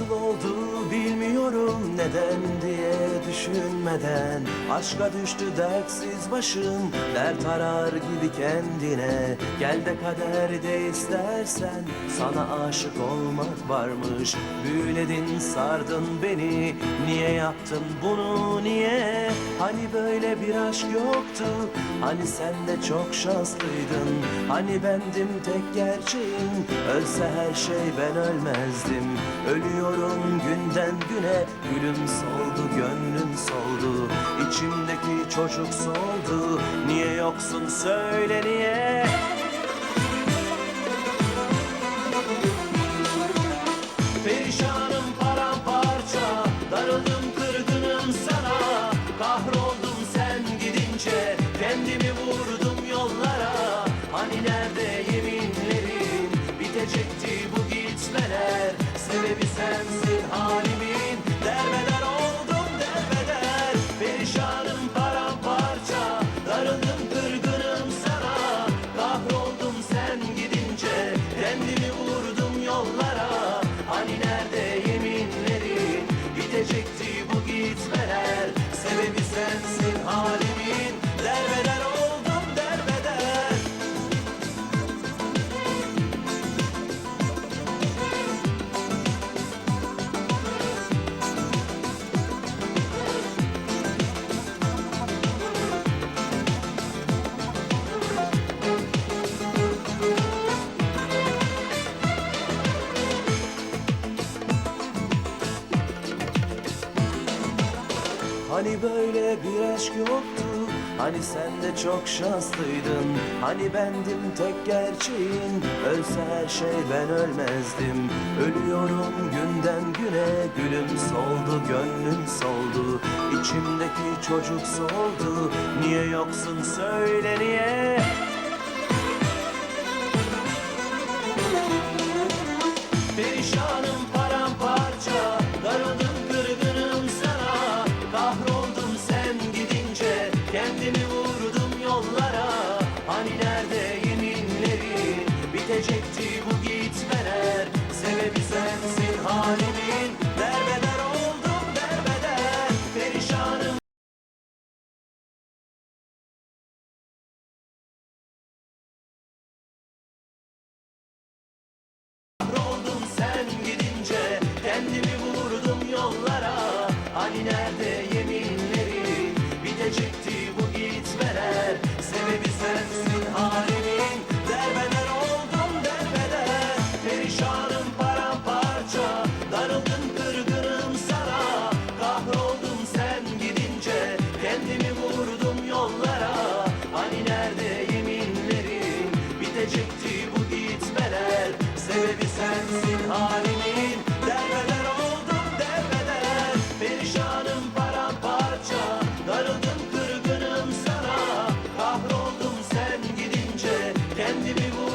Nasıl oldu bilmiyorum neden diye düşünmeden. Aşka düştü dertsiz başım dert arar gibi kendine. Gel de kaderde istersen sana aşık olmak varmış. Büyüledin sardın beni niye yaptın bunu niye? Hani böyle bir aşk yoktu hani sen de çok şanslıydın. Hani bendim tek gerçeğin ölse her şey ben ölmezdim. Ölüyor Ölüyorum günden güne Gülüm soldu gönlüm soldu. İçimdeki çocuk soldu Niye yoksun söyle niye? Perişanım paramparça Darıldım kırgınım sana. Kahroldum sen gidince Kendimi vurdum yollara. Hani nerede yeminlerin? Gitmeler Sebebi sensin halimin. Derbeder oldum derbeder. Perişanım paramparça Hani böyle bir aşk yoktu Hani sen de çok şanslıydın. Hani bendim tek gerçeğin Ölse her şey ben ölmezdim. Ölüyorum günden güne Gülüm soldu gönlüm soldu. İçimdeki çocuk soldu Niye yoksun söyle niye çekti bu gitmeler Sebebi sensin halimin. Derbeder oldum derbeder Perişanım paramparça. Darıldım kırgınım sana. Kahroldum sen gidince. Kendimi vurdum